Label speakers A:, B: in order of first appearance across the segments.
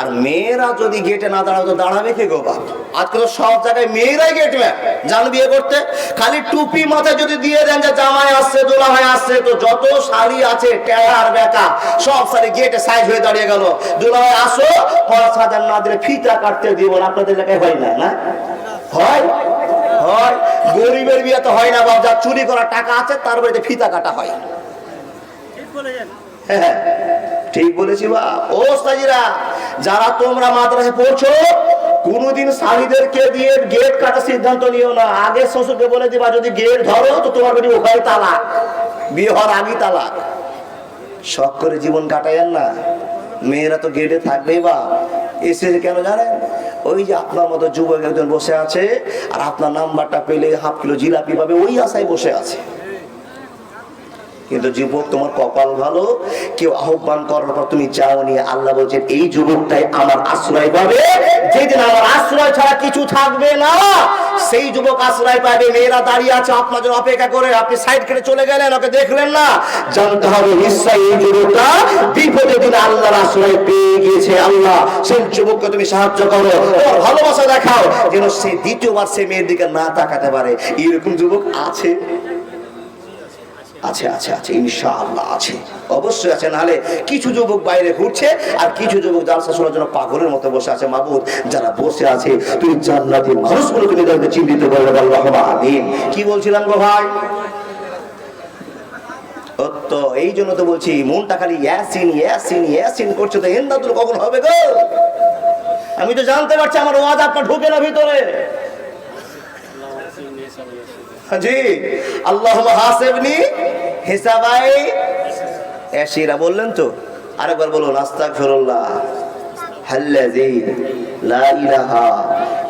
A: আর মেয়েরা যদি গেটে না দাঁড়াও তো দাঁড়াবে কে গো বাপ? আজকাল তো সব জায়গায় মেয়েরাই গেট ম্যান জান বিয়ে করতে। খালি টুপি মাথায় যদি দিয়ে দেন যে জামাই আসছে দোলা ভাই আসছে তো যত শাড়ি আছে টেয়ার বেকা সব শাড়ি গেটে সাইজ হয়ে দাঁড়িয়ে গেল। দোলা ভাই আসো পাঁচ হাজার না দিলে ফিতা কাটতে দিব না। আপনাদের এলাকায় হয় না না? হয়? হয়। গরিবের বিয়ে তো হয় না বাপ। যা চুরি করার টাকা আছে তার বাড়িতে ফিতা কাটা হয় হ্যাঁ, ঠিক বলেছি বা? ও সাজিরা যারা তোমরা মাদ্রাসে পড়ছো, কোনোদিন স্বামীদেরকে দিয়ে গেট কাটার সিদ্ধান্ত নিও না। আগে শ্বশুরকে বলে দিবা, যদি গেট ধরো, তো তোমার বাড়ি ওখানে তালাক। বিয়ে হওয়ার আগেই তালাক। শখ করে জীবন কাটাইয়েন না। মেয়েরা তো গেটে থাকবেই বা। এসেছে কেন জানেন? ওই যে আপনার মতো যুবক একজন বসে আছে, আর আপনার নাম্বারটা পেলে হাফ কিলো জিলাপি পাবে, ওই আশায় বসে আছে। কিন্তু যুবক, তোমার কপাল ভালো? কেউ আহ্বান করার পর তুমি যাওনি আল্লাহ বলছেন, এই যুবকটাই আমার আশ্রয় পাবে। যেদিন আমার আশ্রয় ছাড়া কিছু থাকবে না, সেই যুবক আশ্রয় পাবে। মেয়েরা দাঁড়িয়ে আছে জন্য অপেক্ষা করে। আপনি সাইড কেটে চলে গেলেন, ওকে দেখলেন না? জানতে হবে নিশ্চয়ই এই যুবকটা বিপদে দিন আল্লাহর আশ্রয় পেয়ে গিয়েছে। আল্লাহ সেই যুবককে তুমি সাহায্য করো। ভালোবাসা দেখাও। যেন সে দ্বিতীয়বার সে মেয়ের দিকে না তাকাতে পারে। এরকম যুবক আছে? আছে আছে আছে, ইনশাআল্লাহ আছে। অবশ্যই আছে, নাহলে কিছু যুবক বাইরে ঘুরছে আর কিছু যুবক জালসা শোনার জন্য পাগলের মতো বসে আছে। মাবুদ, যারা বসে আছে, তুই জান্নাতি মানুষগুলো তুমি তাদেরকে চিহ্নিত করবে আল্লাহুম্মা আমিন। কি বলছিলাম গো ভাই? তো এই জন্য তো বলছি, মনটা খালি ইয়াসিন ইয়াসিন ইয়াসিন করছে তো কখন হবে গো। আমি তো জানতে পারছি আমার ওয়াজ আপনার ঢুকে না ভিতরে। জি আল্লাহ হাসেবনি হিসাবাই এসিরা বললেন তো। আরেকবার বলুন আস্তাক ফিরুল্লাহ হাল্লাযী লা ইলাহা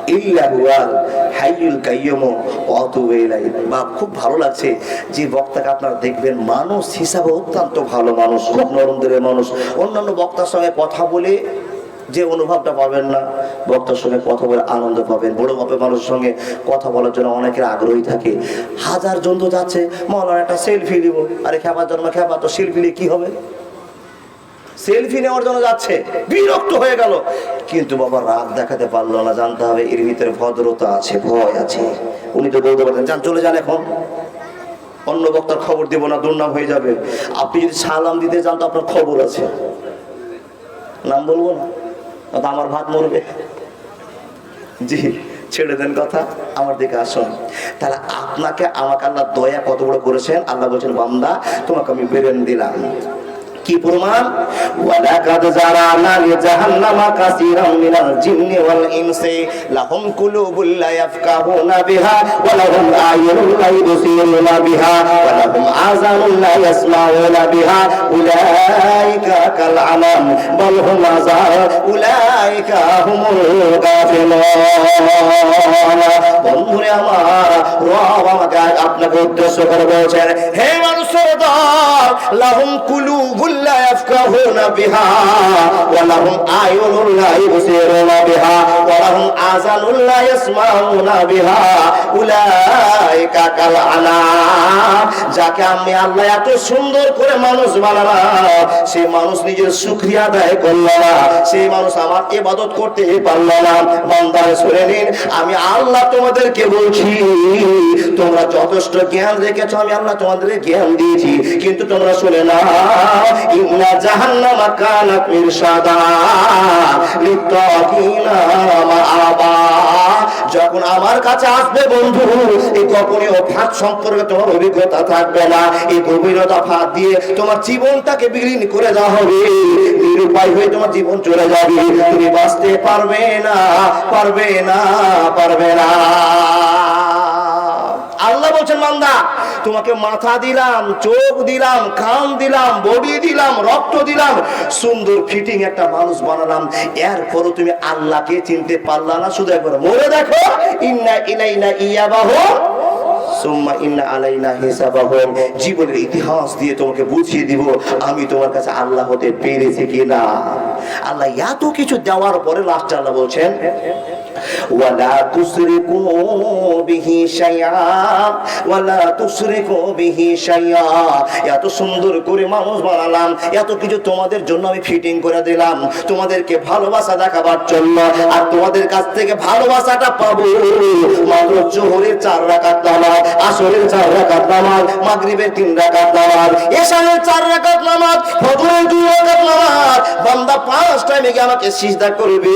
A: ইল্লা হুয়াল হাইয়ুল কাইয়্যুম। ওয়া আতুবু ইলাইহি। বা খুব ভালো লাগছে যে বক্তাকে আপনারা দেখবেন। মানুষ হিসাবে অত্যন্ত ভালো মানুষ, খুব নরম মানুষ। অন্যান্য বক্তার সঙ্গে কথা বলে যে অনুভবটা পাবেন না বক্তার সঙ্গে কথা বলে আনন্দ পাবেন। বড় মাপের মানুষের সঙ্গে কথা বলার জন্য অনেকের আগ্রহী থাকে। হাজার জন তো যাচ্ছে মলার একটা সেলফি দিব। আরে খেপার জন্য খেপা তো সেলফি নিয়ে কি হবে? সেলফি নেওয়ার জন্য যাচ্ছে, বিরক্ত হয়ে গেল। কিন্তু বাবা রাগ দেখাতে পারল না, জানতে হবে এর ভিতরে ভদ্রতা আছে, ভয় আছে। উনি তো বলতে পারতেন, যান, চলে যান এখন। অন্য বক্তার খবর দিব না, দুর্নাম হয়ে যাবে। আপনি যদি সালাম দিতে চান তো আপনার খবর আছে। নাম বলব না? আমার ভাত মরবে। জি, ছেড়ে দেন কথা, আমার দিকে আসুন। তাহলে আপনাকে আমাকে আল্লাহ দয়া কত বড় করেছেন? আল্লাহ বলছেন, বান্দা, তোমাকে আমি বেরেন দিলাম। কি প্রমাণ? ওয়ালাকাদ জারানা লিজাহান্নামা কাসীরাম মিনাল জিন্নি ওয়াল ইনসি, লাহুম কুলুবুল লা ইয়াফকাহুনা বিহা, ওয়া লাহুম লা বিহা, ওয়া লাহুম লা ইয়াসমাউনা বিহা, উলাইকা কাল আনাম বাল হুম উলাইকা হুমুল গাফিলুন বন্ধুরে আমার রব আমাকে আপনাকে উদ্দেশ্য করে বলছেন, হে মানুষের দল, লাহুম কাল যাকে আমি আল্লাহ এত সুন্দর করে মানুষ বানালাম, সেই মানুষ নিজের শুকরিয়া আদায় করল না সেই মানুষ আমার ইবাদত করতে পারল না বান্দারে শুনে নিন, আমি আল্লাহ তোমাদেরকে বলছি, তোমরা যথেষ্ট জ্ঞান রেখেছো, আমি আল্লাহ তোমাদের জ্ঞান দিয়েছি। কিন্তু তোমরা শুনে না যখন আমার কাছে আসবে বন্ধু, এই গোপনীয় ফাঁদ সম্পর্কে তোমার অভিজ্ঞতা থাকবে না। এই গভীরতা ফাঁদ দিয়ে তোমার জীবনটাকে বিলীন করে দেওয়া হবে। নিরুপায় হয়ে তোমার জীবন চলে যাবে। তুমি বাঁচতে পারবে না পারবে না পারবে না। বলছেন মান্দা তোমাকে মাথা দিলাম, চোখ দিলাম, কান দিলাম, বডি দিলাম, রক্ত দিলাম, সুন্দর ফিটিং একটা মানুষ বানালাম। এরপরও তুমি আল্লাহকে চিনতে পারলা না, শুধু একবার মনে দেখো, ইন্না ইলাইনা ইয়াবাহ সুম্মা ইন্না জীবনের ইতিহাস দিয়ে তোমাকে বুঝিয়ে দিব, আমি তোমার কাছে আল্লাহ হতে পেরেছি কিনা? আল্লাহ এত কিছু দেওয়ার পরে লাস্টে আল্লাহ বলছেন ওয়ালা তুশরিকু বিহি শাইআ ওয়ালা তুশরিকু বিহি শাইআ এত সুন্দর করে মানুষ বানালাম, এত কিছু তোমাদের জন্য আমি ফিটিং করে দিলাম, তোমাদেরকে ভালোবাসা দেখাবার জন্য। আর তোমাদের কাছ থেকে ভালোবাসাটা পাবো। মাত্র জোহরের চার রাকাত নামাজ, আসরের চার রাকাত নামাজ, মাগরিবের তিন রাকাত নামাজ, এশারের চার রাকাত নামাজ, ফজরের দুই রাকাত নামাজ। বান্দা পাঁচ টাইমে গিয়ে আমাকে সিজদা করবে।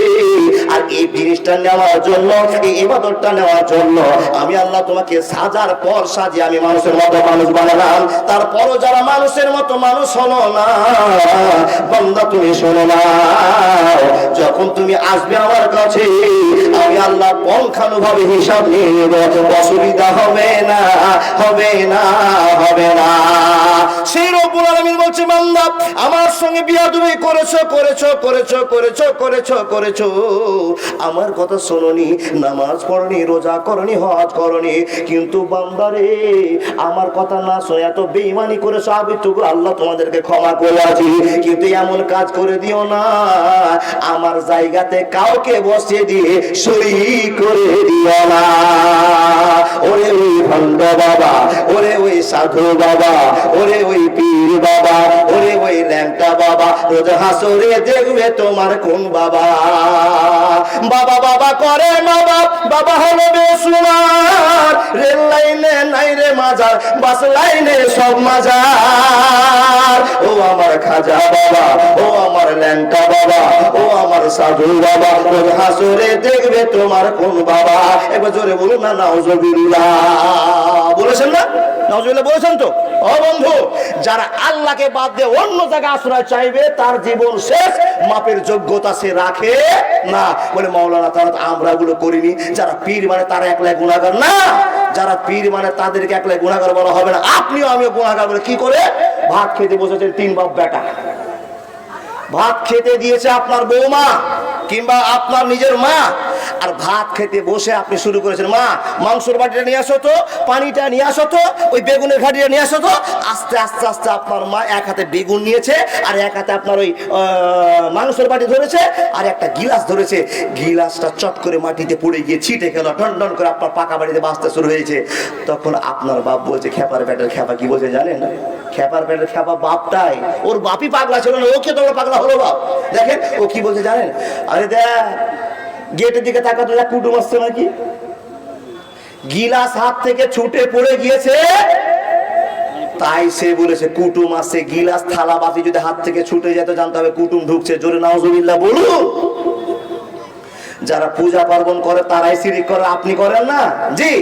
A: আর এই জিনিসটা নেওয়ার জন্য, এই ইবাদতটা নেওয়ার জন্য আমি আল্লাহ তোমাকে সাজার পর সাজিয়ে আমি মানুষের মতো মানুষ বানালাম। তারপরও যারা মানুষের মতো মানুষ হলো না, বান্দা তুমি শোনো না। যখন তুমি আসবে আমার কাছে আমি আল্লাহ পঙ্খানুভাবে হিসাব নিয়ে নেব। অসুবিধা হবে না হবে না হবে না। সেই রব্বুল আলামিন বলছে, বান্দা, আমার সঙ্গে বিয়া তুমি করেছ করেছ করেছ করেছ করেছ করেছ। আমার কথা শোনোনি, নামাজ পড়নি, রোজা করনি, হজ করনি। কিন্তু বান্দারে আমার কথা না শুনে এত বেঈমানি করেছ, আমি তো আল্লাহ তোমাদেরকে ক্ষমা করে আছি। কিন্তু এমন কাজ করে দিও না। আমার জায়গাতে কাউকে বসিয়ে দিয়ে সই করে ওরে ওই ভণ্ড বাবা, ওরে ওই সাধু বাবা, ওরে ওই পীর বাবা, ওরে ওই ল্যাংটা বাবা, রোজ হাসরে দেখবে তোমার কোন বাবা। বাবা বাবা করে বাবা হলো বেসুমার রেল লাইনে নাই রে মাজার, বাস লাইনে সব মাজার। ও আমার খাজা বাবা, ও আমার ল্যাংটা বাবা, ও আমার সাধু বাবা, রোজ হাসরে দেখবে তোমার কোন বাবা? এবার জোরে বলুন না, নাউজুবিল্লাহ। বলেছেন না? নাউজুবিল্লাহ, বলেছেন তো? ও বন্ধু, যারা আল্লাহকে বাদ দিয়ে অন্য জায়গায় আশ্রয় চাইবে, তার জীবন শেষ, মাপের যোগ্যতা সে রাখে না। বলে, মাওলানা, তারা আমরা গুলো করিনি। যারা পীর মানে তারা একলাই গুণাগার না। যারা পীর মানে তাদেরকে একলাই গুণাগার বলা হবে না। আপনিও আমিও গুণাগার বলে কি করে? ভাত খেতে বসেছেন তিন বাপ বেটা। ভাত খেতে দিয়েছে আপনার বৌমা কিংবা আপনার নিজের মা। আর ভাত খেতে বসে আপনি শুরু করেছেন। মা, মাংসর বাটিটা নিয়ে আসো তো, পানিটা নিয়ে আসো তো, ওই বেগুনের ঘাটিটা নিয়ে আসো তো। আস্তে আস্তে আস্তে আপনার মা এক হাতে বেগুন নিয়েছে আর এক হাতে আপনার ওই মাংসের বাটি ধরেছে আর একটা গিলাস ধরেছে। গিলাসটা চট করে মাটিতে পড়ে গিয়ে ছিটে গেল টন টন করে আপনার পাকা বাড়িতে বাঁচতে শুরু হয়েছে। তখন আপনার বাপ বলছে, খেপার প্যাটের খেপা কি বলছে জানেন? খেপার প্যাটের খেপা বাপটাই ওর বাপই পাগলা ছিল না ওকে তোমরা পাগলা হলো বাপ? দেখেন, ও কি বলছে জানেন? আরে দেখ গেটের দিকে তাকাতে যা কুটুম আসছে নাকি? গিলাস হাত থেকে ছুটে পড়ে গিয়েছে। তাই সে বলেছে, কুটুম আসছে, গিলাস থালা বাতি যদি হাত থেকে ছুটে যেত জানতে হবে কুটুম ঢুকছে। জোরে নাউজুবিল্লাহ বলুন। যারা পূজা পার্বণ করে, তারাই সিরিক করে। আপনি করেন না? জি।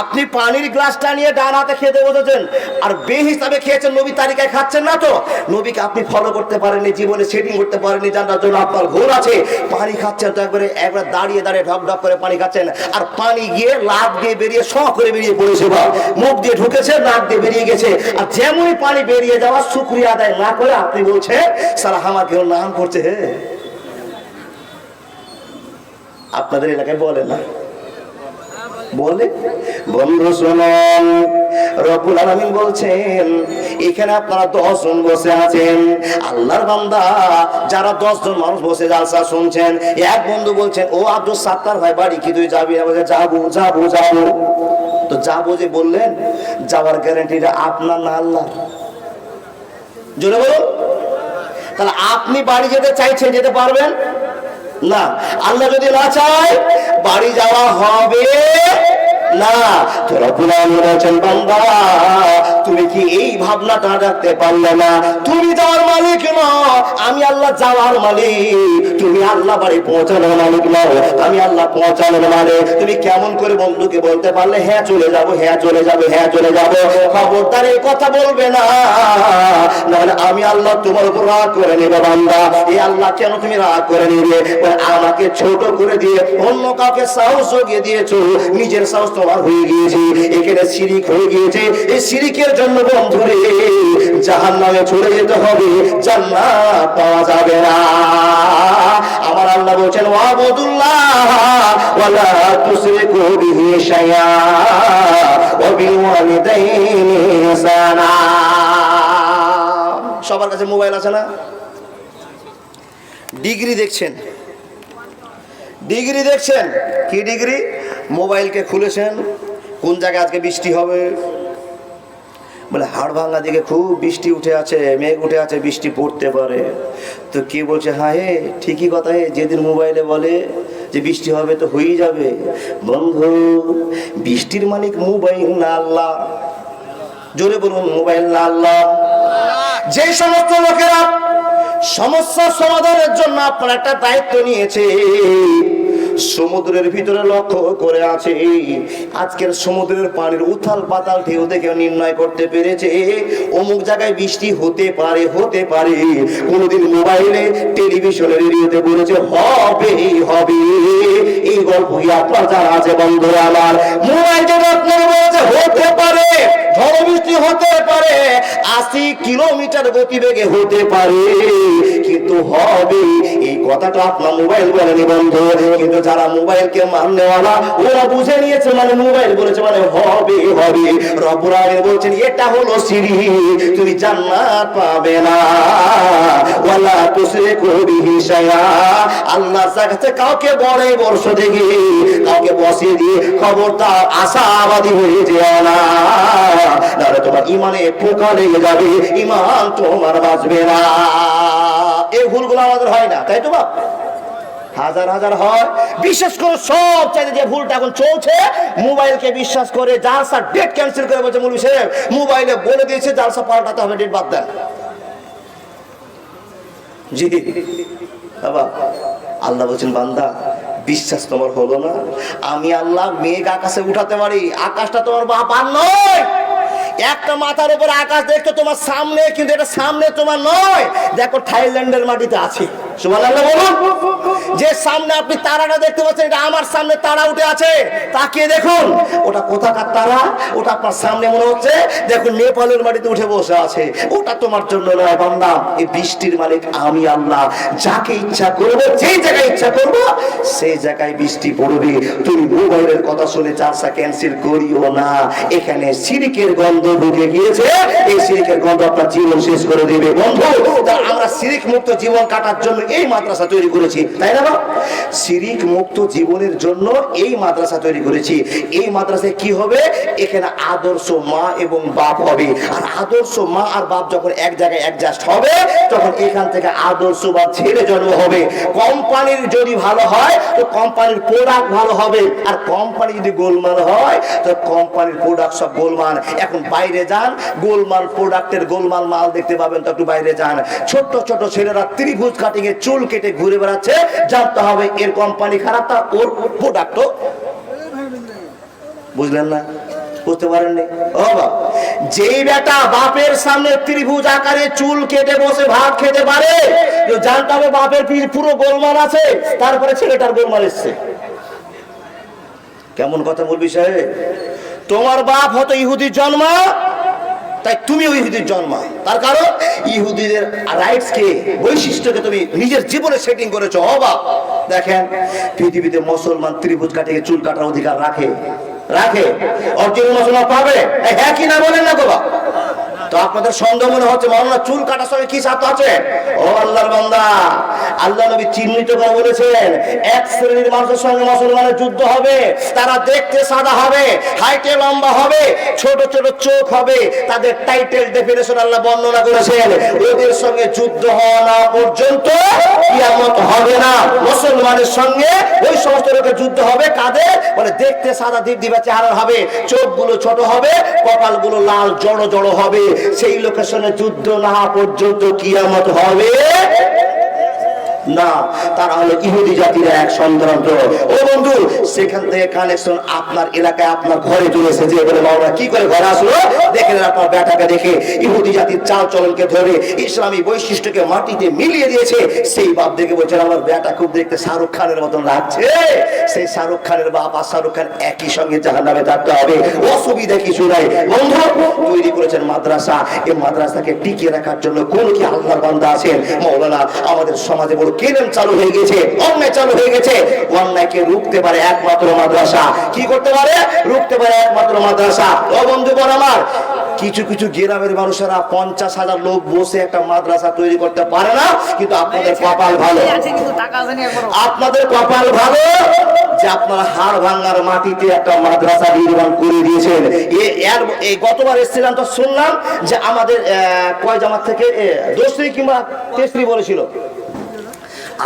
A: আপনি পানির গ্লাসটা নিয়ে ডান হাতে খেতে বসেছেন আর বে হিসাবে খেয়েছেন নবী, তালিকায় খাচ্ছেন না তো? নবীকে আপনি ফলো করতে পারেননি, জীবনে সেটিং করতে পারেননি জানার জন্য আপনার ঘোর আছে। পানি খাচ্ছেন তো একবারে, একবার দাঁড়িয়ে দাঁড়িয়ে ঢক ঢক করে পানি খাচ্ছেন। আর পানি গিয়ে লাভ দিয়ে বেরিয়ে শ করে বেরিয়ে পড়েছে বা মুখ দিয়ে ঢুকেছে, নাক দিয়ে বেরিয়ে গেছে। আর যেমনই পানি বেরিয়ে যাওয়া শুক্রিয়া আদায় না করে, আপনি বলছেন সারা হামা কেউ নাম করছে, হে। আপনাদের এলাকায় বলে না। বলে? বন্ধু শুনুন রবুল আলামিন বলছেন, এখানে আপনারা দশ জন বসে আছেন। আল্লাহর বান্দা, যারা দশ জন মানুষ বসে জালসা শুনছেন, এক বন্ধু বলছেন, ও আব্দুল সাত্তার ভাই, বাড়ি কি তুই যাবি? যাব যাব যাব। তো যাব যে বললেন, যাওয়ার গ্যারান্টিটা আপনার না আল্লাহ জোরে বলুন তাহলে আপনি বাড়ি যেতে চাইছেন, যেতে পারবেন? না আল্লাহ যদি না চায় বাড়ি যাওয়া হবে। না বান্দা, তুমি কি এই ভাবনাটা রাখতে পারলে না? তুমি মালিক আমি আল্লাহ যাওয়ার মালিক। তুমি আল্লাহ বাড়ি পৌঁছানোর মালিক আমি আল্লাহ পৌঁছানোর তুমি কেমন করে বন্ধুকে বলতে পারলে হ্যাঁ চলে যাব হ্যাঁ চলে হ্যাঁ চলে যাব। খবরদার, এই কথা বলবে না। নাহলে আমি আল্লাহ তোমার উপর রাগ করে নেবে, বান্দা। এই আল্লাহ কেন তুমি রাগ করে নিবে? আমাকে ছোট করে দিয়ে অন্য কাউকে সাহস জগিয়ে দিয়েছ, নিজের সাহস তোমার হয়ে গিয়েছে, এখানে শিরিক হয়ে গিয়েছে, এই শিরিকের জন্য বন্ধুরে জাহান নামে চলে যেতে হবে, জান্নাত পাওয়া যাবে না। আমার আল্লাহ বলছেন, ওয়াবুদুল্লাহ সবার কাছে মোবাইল আছে না? ডিগ্রি দেখছেন? ডিগ্রি দেখছেন? কি ডিগ্রি? মোবাইলকে খুলেছেন, কোন জায়গায় আজকে বৃষ্টি হবে? বলে, হাড় ভাঙা দিকে খুব বৃষ্টি উঠে আছে, মেঘ উঠে আছে, বৃষ্টি পড়তে পারে। তো কে বলছে হ্যাঁ হে ঠিকই কথা হে যেদিন মোবাইলে বলে যে বৃষ্টি হবে তো হয়েই যাবে। বন্ধু, বৃষ্টির মালিক মোবাইল না আল্লাহ। জোরে বলুন, মোবাইল না আল্লাহ। যে সমস্ত লোকেরা সমস্যার সমাধানের জন্য আপনার একটা দায়িত্ব নিয়েছে সমুদ্রের ভিতরে লক্ষ্য করে আছে। আজকের সমুদ্রের পানির উথাল পাতাল ঢেউ দেখে নির্ণয় করতে পেরেছে। অমুক জায়গায় বৃষ্টি হতে পারে হতে পারে। কোনোদিন মোবাইলে, টেলিভিশনে, রেডিওতে বলেছে, হবে হবে। এই গল্প আপনার জানা আছে, বন্ধুরা আমার। মোবাইল আপনার বলেছে, হতে পারে। ঝড় হতে পারে, আশি কিলোমিটার গতিবেগে হতে পারে। কিন্তু হবে কথাটা আপনার মোবাইল বলেনি বন্ধু। কিন্তু যারা মোবাইলকে মাননেওয়ালা ওরা বুঝে নিয়েছে মানে মোবাইল বলেছে মানে হবে হবে। রব্বুল বলছেন, এটা হলো সিঁড়ি, তুমি জান্নাত পাবে না। ওয়ালা আল্লাহ কাউকে বড় বর্ষ দেখি, কাউকে বসিয়ে দিয়ে খবরদার আশাবাদী হয়ে যেও না। নাহলে তোমার ইমানে পোকা লেগে যাবে ইমান তোমার বাঁচবে না। এই ভুলগুলো আমাদের হয় না, তাই তো বাপ? হাজার হাজার হয়। বিশেষ করে সব চাইতে যে ভুলটা এখন চলছে, মোবাইলকে বিশ্বাস করে জালসা ডেট ক্যান্সেল করে বলছে মুলবি সাহেব, মোবাইলে বলে দিয়েছে, জালসা পাল্টাতে হবে ডেট বাদ দেন। জি। বাবা, আল্লাহ বলছেন, বান্দা, বিশ্বাস তোমার হলো না। আমি আল্লাহ মেঘ আকাশে উঠাতে পারি, আকাশটা তোমার বাপ আর নয়। একটা মাথার উপর আকাশ দেখতো তোমার সামনে, কিন্তু এটা সামনে তোমার নয়। দেখো থাইল্যান্ডের মাটিতে আছে। যে সামনে আপনি তারাটা দেখতে পাচ্ছেন, এটা আমার সামনে তারা উঠে আছে। তাকিয়ে দেখুন, ওটা কোথাকার তারা? ওটা আপনার সামনে মনে হচ্ছে, দেখুন, নেপালের মাটিতে উঠে বসে আছে। ওটা তোমার জন্য নয় বান্দা। এই বৃষ্টির মালিক আমি আল্লাহ। যাকে ইচ্ছা করব, যেই জায়গায় ইচ্ছা করব, সেই জায়গায় বৃষ্টি পড়বে। তুমি মোবাইলের কথা শুনে চাষা ক্যান্সেল করিও না। এখানে সিরিকের গন্ধ ঢুকে গিয়েছে। এই সিরিকের গন্ধ আপনার জীবন শেষ করে দেবে। বন্ধু আমরা সিরিক মুক্ত জীবন কাটার জন্য এই মাদ্রাসা তৈরি করেছি, তাই না? সিরিক মুক্ত জীবনের জন্য এই মাদ্রাসা তৈরি করেছি। এই মাদ্রাসায় কি হবে? এখানে আদর্শ মা এবং বাপ হবে। আর আদর্শ মা আর বাপ যখন এক জায়গায় অ্যাডজাস্ট হবে, তখন এখান থেকে আদর্শ বা ছেলে জন্ম হবে। কোম্পানির যদি ভালো হয়, তো কোম্পানির প্রোডাক্ট ভালো হবে। আর কোম্পানি যদি গোলমাল হয়, তো কোম্পানির প্রোডাক্ট সব গোলমাল। এখন বাইরে যান, গোলমাল প্রোডাক্টের গোলমাল মাল দেখতে পাবেন, তো একটু বাইরে যান। ছোট্ট ছোট ছেলেরা ত্রিভুজ কাটিং এ চুল কেটে ঘুরে বেড়াচ্ছে, জানতে হবে এর কোম্পানি খারাপ তা ওর প্রোডাক্টও বুঝলেন না? সামনে ত্রিভুজ আকারে চুল কেটে বসে ভাত খেতে পারে জানতে হবে বাপের পুরো আছে, তারপরে ছেলেটার গোলমাল এসছে। কেমন কথা বলবি সাহেব? তোমার বাপ হতো ইহুদির জন্ম তাই তুমিও ইহুদির জন্ম। তার কারণ, ইহুদিদের রাইটস কে, বৈশিষ্ট্যকে তুমি নিজের জীবনে সেটিং করেছ, অবাক। দেখেন, পৃথিবীতে মুসলমান ত্রিভুজ কাটিয়ে চুল কাটার অধিকার রাখে। রাখে। অর্জুন মুসলমান পাবে হ্যাঁ কি না বলেন না বাবা তো আপনাদের সন্দেহ মনে হচ্ছে মরনা চুল কাটার সঙ্গে কি সাথে আছে? ও আল্লাহর বান্দা, আল্লাহ নবী চিহ্নিত করে বলেছেন, এক শ্রেণির মানুষের সঙ্গে মুসলমানের যুদ্ধ হবে, তারা দেখতে সাদা হবে হাইটে লম্বা হবে, ছোট ছোট চোখ হবে, তাদের টাইটেল ডেফিনেশন আল্লাহ বর্ণনা করেছেন, ওদের সঙ্গে যুদ্ধ হওয়া না পর্যন্ত কিয়ামত হবে না। মুসলমানের সঙ্গে ওই সমস্ত লোকের যুদ্ধ হবে, কাদের? মানে দেখতে সাদা দিবা চেহারা হবে, চোখগুলো ছোট হবে, কপালগুলো লাল, জড়ো জড়ো হবে। সেই লোকেশনে যুদ্ধ না পর্যন্ত কিয়ামত হবে। না, তারা হলো ইহুদি জাতির এক সন্ত্রান্ত ও বন্ধু, সেখান থেকে কানেকশন আপনার এলাকায় আপনার ঘরে চলে এসেছে। বলে মাওলা কি করে ঘরে আসলো? দেখেন আপনার বেটাকে দেখে। ইহুদি জাতির চাল চলনকে ধরে ইসলামী বৈশিষ্ট্যকে মাটিতে মিলিয়ে দিয়েছে। সেই বাপ দেখে বলছেন আমার বেটা খুব দেখতে শাহরুখ খানের মতন লাগছে। সেই শাহরুখ খানের বাপ আর শাহরুখ খান একই সঙ্গে জাহান নামে থাকতে হবে। অসুবিধা কিছু নাই। বন্ধু, তৈরি করেছেন মাদ্রাসা। এই মাদ্রাসাকে টিকিয়ে রাখার জন্য কোন কি আল্লাহর বান্দা আছেন? মৌলানা আমাদের সমাজে বড় কেনেম চালু হয়ে গেছে, অন্যায় চালু হয়ে গেছে। অন্যায়কে রুখতে পারে একমাত্র মাদ্রাসা। কি করতে পারে? রুখতে পারে একমাত্র মাদ্রাসা। ও বন্ধুগণ আমার, কিছু কিছু গ্রামের মানুষেরা পঞ্চাশ হাজার লোক বসে একটা মাদ্রাসা তৈরি করতে পারে না, কিন্তু আপনাদের কপাল ভালো। আপনাদের কপাল ভালো যে আপনারা হাড় ভাঙ্গার মাটিতে একটা মাদ্রাসা নির্মাণ করে দিয়েছেন। এই গতবার এসেছিলাম তো শুনলাম যে আমাদের কয় জামাত থেকে দোস্তি কিংবা তেসরি বলেছিল।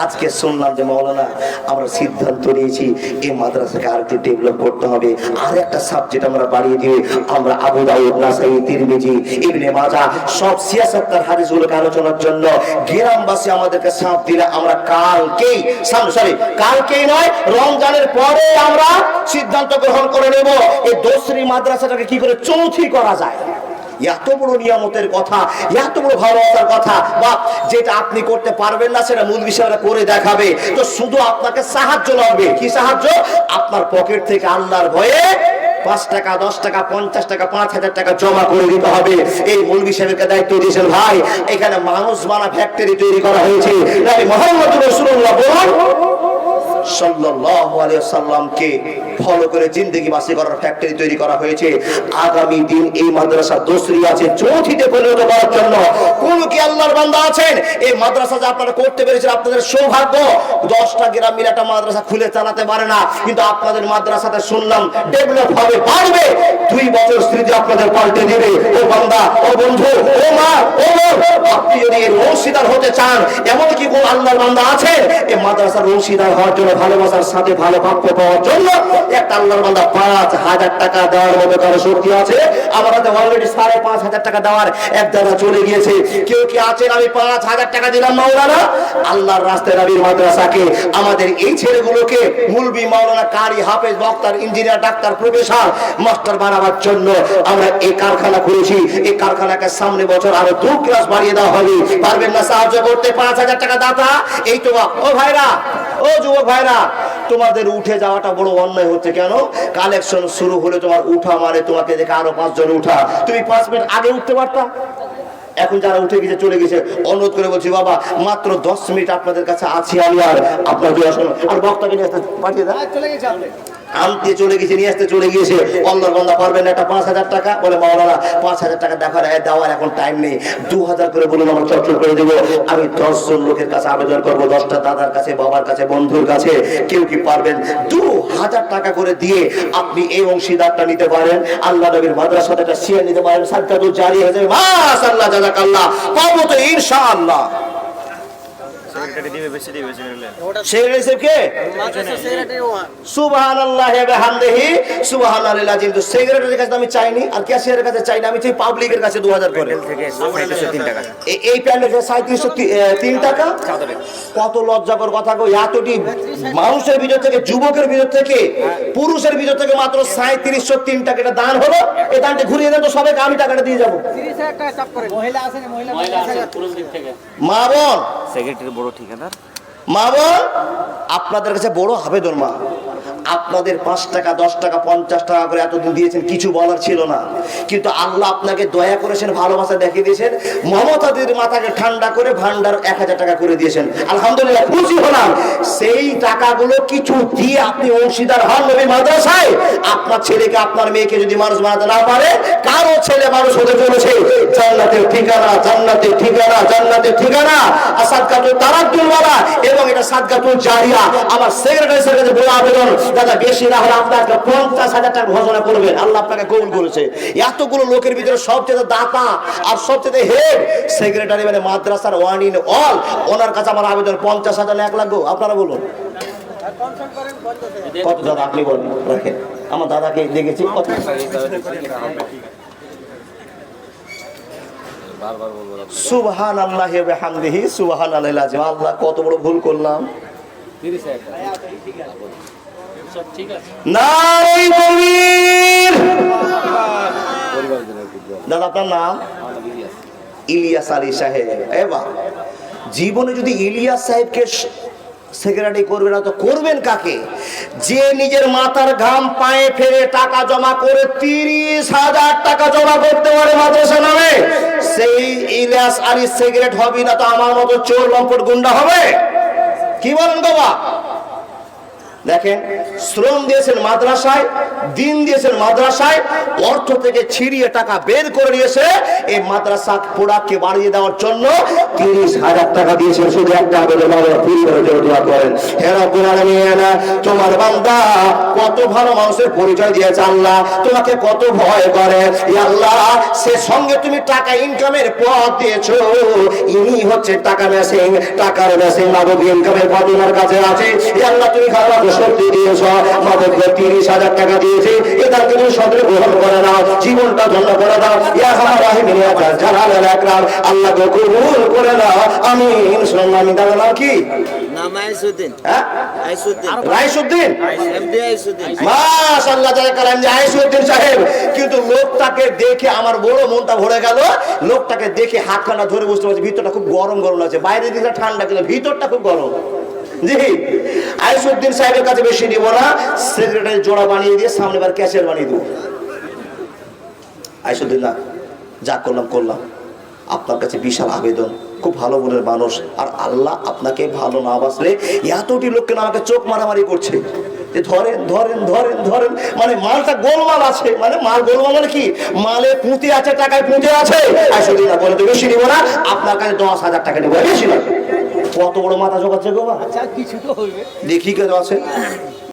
A: আজকে শুনলাম যে মৌলানা আমরা সিদ্ধান্ত নিয়েছি এই মাদ্রাসাকে আর একটু ডেভেলপ করতে হবে। আর একটা সাবজেক্ট আমরা বাড়িয়ে দিয়ে আমরা আবু দাউদ, নাসাই, তিরমিজি, ইবনে মাজা সব সিয়াসত্তার হাদিসগুলোকে আলোচনার জন্য গ্রামবাসী আমাদেরকে সাপ দিলে আমরা কালকেই সরি কালকেই নয়, রমজানের পরে আমরা সিদ্ধান্ত গ্রহণ করে নেব। এই দোসরি মাদ্রাসাটাকে কি করে চৌথি করা যায়? এত বড় নিয়ামতের কথা, এত বড় ভালোবাসার কথা, বা যেটা আপনি করতে পারবেন না সেটা মূল বিষয়টা করে দেখাবে। তো শুধু আপনাকে সাহায্য লাগবে। কি সাহায্য? আপনার পকেট থেকে আল্লাহর ভয়ে পাঁচ টাকা, দশ টাকা, পঞ্চাশ টাকা, পাঁচ হাজার টাকা জমা করে দিতে হবে। এই মৌলবি সাহেবকে দায়িত্ব দিয়েছেন, ভাই, এখানে মানুষ মানা ফ্যাক্টরি তৈরি করা হয়েছে। মোহাম্মদ রসুল্লাহ বলুন সাল্লামকে ফলো করে জিন্দেগি বাসি করার ফ্যাক্টরি তৈরি করা হয়েছে। আগামী দিন এই মাদ্রাসা দোসরি আছে, চৌথিতে পরিণত করার জন্য। কোন কি আল্লাহর বান্দা আছেন? এই মাদ্রাসা যে আপনারা করতে পেরেছেন, আপনাদের সৌভাগ্য, দশটা গ্রাম মিলে একটা মাদ্রাসা খুলে চালাতে পারে না। কিন্তু আপনাদের মাদ্রাসাতে শুনলাম ডেভেলপ হবে, বাড়বে। দুই বছর স্মৃতি আপনাদের পাল্টে দিবে। ও বান্দা, ও বন্ধু, ও মা, ও আপনি যদি এর অংশীদার হতে চান এমন কি কোন আল্লাহর বান্দা আছেন, এই মাদ্রাসার অংশীদার হওয়ার জন্য ভালোবাসার সাথে ভালো প্রাপ্য পাওয়ার জন্য একটা আল্লাহর বান্দা পাঁচ হাজার টাকা দেওয়ার মতো কারও শক্তি আছে? আমার হাতে অলরেডি সাড়ে পাঁচ হাজার টাকা দেওয়ার এক দ্বারা চলে গিয়েছে। কেউ কি আছেন? আমি পাঁচ হাজার টাকা দিলাম মাওলানা? আল্লাহর রাস্তায় নবীর মাদ্রাসাকে, আমাদের এই ছেলেগুলোকে মুলবি মাওলানা কারি হাফেজ বক্তার ইঞ্জিনিয়ার ডাক্তার প্রফেসর মাস্টার বানাবার জন্য আমরা এই কারখানা খুলেছি। এই কারখানাকে সামনে বছর আরও দু ক্লাস বাড়িয়ে দেওয়া হবে। পারবেন না সাহায্য করতে? পাঁচ হাজার টাকা দাতা, এই তো। ও ভাইরা, ও যুবক ভাইরা তোমাদের উঠে যাওয়াটা বড় অন্যায় হচ্ছে কেন? কালেকশন শুরু হলে তোমার উঠা মারে তোমাকে দেখে আরও পাঁচজন উঠা। তুমি পাঁচ মিনিট আগে উঠতে পারতা? এখন যারা উঠে গেছে, চলে গেছে, অনুরোধ করে বলছি, বাবা, মাত্র দশ মিনিট আপনাদের কাছে আছি আমি আর আপনার আর বক্তাকে নিয়ে পাঠিয়ে দেয়
B: চলে গেছে
A: আনতে চলে গেছে লোকের কাছে আবেদন করব, দশটা দাদার কাছে, বাবার কাছে, বন্ধুর কাছে। কেউ কি পারবেন? দু হাজার টাকা করে দিয়ে আপনি এই অংশীদারটা নিতে পারেন। আল্লাহ নবীর শেয়ার নিতে পারেন। সাজ্জাদুল জারি হয়ে মাস আল্লাহ জাজাক পাবো তো ইনশাআল্লাহ।
C: সেক্রেটারি দিবে বেশি দিবে সেক্রেটারি
A: শেখ রিসিভ কে?
B: মাদ্রাসা সেক্রেটারি
A: সুবহানাল্লাহ বিহামদিহি সুবহানাল্লাহ আজিম সেক্রেটারির কাছে আমি চাইনি আর ক্যাশিয়ারের কাছে চাইনি আমি চাই পাবলিকের কাছে 2000 করে।
C: থেকে সাঁত্রিশশো তিন টাকা।
A: এ- এই প্যান্ডেল সাঁত্রিশশো তিন টাকা? কত লজ্জাকর কথা গো এতটি মানুষের ভিতর থেকে যুবকের ভিতর থেকে পুরুষের ভিতর থেকে মাত্র সাঁত্রিশশো তিন টাকা এটা দান হলো। এই দানটা ঘুরিয়ে দেন তো সবাইকে আমি টাকাটা দিয়ে যাব। মা বোন।
C: সেক্রেটারি বড় ঠিকাদার?
A: মা আপনাদের কাছে বড় আবেদন মা। আপনাদের পাঁচ টাকা, দশ টাকা, পঞ্চাশ টাকা করে এতদিন দিয়েছেন, কিছু বলার ছিল না। কিন্তু আল্লাহ আপনাকে দয়া করেছেন, ভালোবাসা দেখিয়ে দিয়েছেন, মমতাদের মাথাকে ঠান্ডা করে ভান্ডার এক হাজার টাকা করে দিয়েছেন। আলহামদুলিল্লাহ, খুশি হলাম। সেই টাকাগুলো কিছু দিয়ে আপনি অংশীদার হন নবী মাদ্রাসায়। আপনার ছেলেকে, আপনার মেয়েকে যদি মানুষ বানাতে না পারে, কারও ছেলে মানুষ হতে চলেছে। জান্নাতের ঠিকানা জান্নাতের ঠিকানা জান্নাতের ঠিকানা। আর সাদকাতুল তারাক্কুল ওয়ালা এবং এটা সাদকাতুল জারিয়া। আমার সেক্রেটারি স্যারের কাছে আবেদন দাদা, বেশি না হলে আপনাকে পঞ্চাশ হাজার টাকা ঘোষণা করবেন। আল্লাহ আপনাকে কবুল করেছে। এতগুলো লোকের ভিতরে সবচেয়ে দাতা আর সবচেয়ে হেড সেক্রেটারি মানে মাদ্রাসার ওয়ান ইন অল। ওনার কাছে আমার আবেদন, পঞ্চাশ হাজার এক গো। আপনারা বলুন। কত দাদা, আপনি বলুন, রাখেন। আমার দাদাকে দেখেছি, কত। সুবহান আল্লাহ সুবহান আল্লাহ আল্লাহ, কত বড় ভুল করলাম। দাদা, আপনার নাম? ইলিয়াস আলী সাহেব। জীবনে যদি ইলিয়াস সাহেবকে সেক্রেটারি করবে না, তো করবেন কাকে? যে নিজের মাথার ঘাম পায়ে ফেলে টাকা জমা করে তিরিশ হাজার টাকা জমা করতে পারে মাদ্রাসা নামে, সেই ইলিয়াস আলী সেক্রেট হবে না, তো আমার মতো চোর লম্পট গুন্ডা হবে? কি বলেন বাবা দেখেন, শ্রম দিয়েছেন মাদ্রাসায়, দিন দিয়েছেন মাদ্রাসায়, অর্থ থেকে ছিড়িয়ে টাকা বের করে নিয়েছে। এই মাদ্রাসা প্রোডাক্টকে বাড়িয়ে দেওয়ার জন্য তিরিশ হাজার টাকা দিয়েছেন, শুধু একটা করেন। তোমার বান্দা কত ভালো মানুষের পরিচয় দিয়েছে আল্লাহ, তোমাকে কত ভয় করে। আল্লাহ, সে সঙ্গে তুমি টাকা ইনকামের পথ দিয়েছ, ইনি হচ্ছে টাকা মেশিন টাকার মেশিন ইনকামের পথ ওনার কাছে আছে। আল্লাহ, তুমি খারাপ শক্তি দিয়েছ মাদক তিরিশ হাজার টাকা দিয়েছে এটা তুমি সদরে গ্রহণ করে নাও জীবনটা ধন্য করে দাও। কবুল করে নাও। আমি দাদা নাম কি? হ্যাঁ? কিন্তু লোকটাকে দেখে আমার বড় মনটা ভরে গেল। লোকটাকে দেখে হাতখানা ধরে বুঝতে পারছি ভিতরটা খুব গরম গরম লাগছে। বাইরের দিকটা ঠান্ডা কিন্তু ভিতরটা খুব গরম। জি। কাছে বেশি নিব না সেক্রেটারি জোড়া বানিয়ে দিয়ে সামনে বার ক্যাশের বানিয়ে দেবো। যা করলাম করলাম। আপনার কাছে বিশাল আবেদন, খুব ভালো মনের মানুষ। আর আল্লাহ আপনাকে ভালো না বাসলে এতটি লোককে আমাকে চোখ মারামারি করছে। যে ধরেন ধরেন ধরেন ধরেন মানে মালটা গোলমাল আছে। মানে মাল গোলমাল মানে কি? মালে পুঁতে আছে, টাকায় পুঁতে আছে। বলে তো বেশি নিব না, আপনার কাছে দশ হাজার টাকা নেব বেশি না। কত বড় মাথা জোগাচ্ছে গো বা?
B: আচ্ছা কিছু তো হইবে
A: দেখি কেন আছে